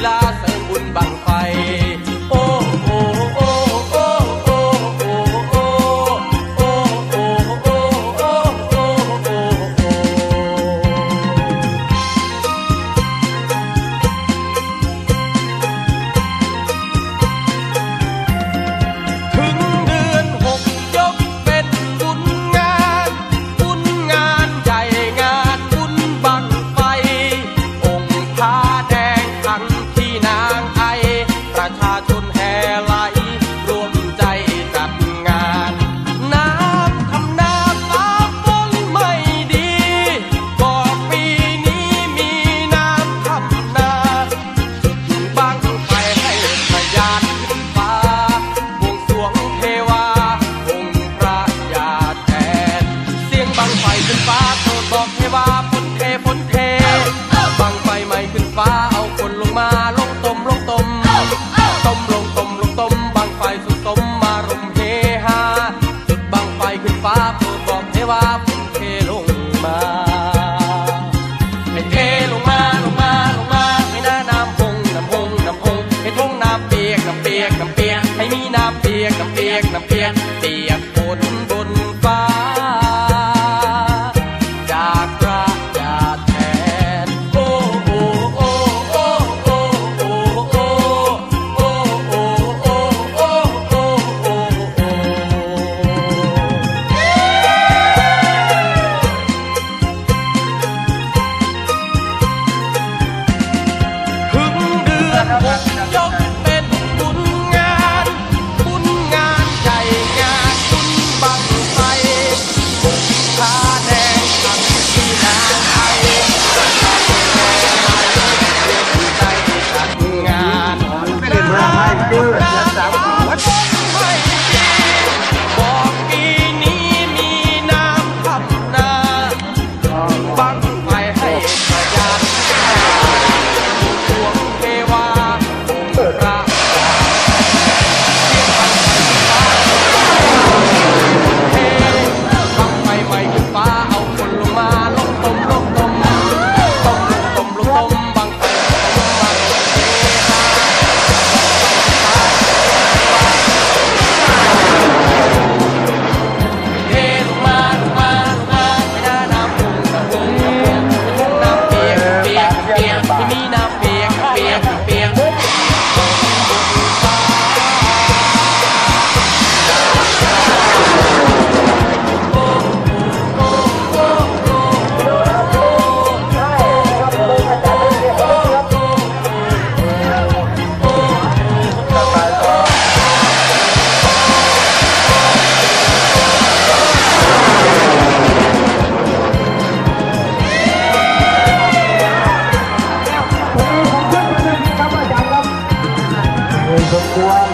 las กน้ำเปียกน้ำเปียกเปีย There's the flag.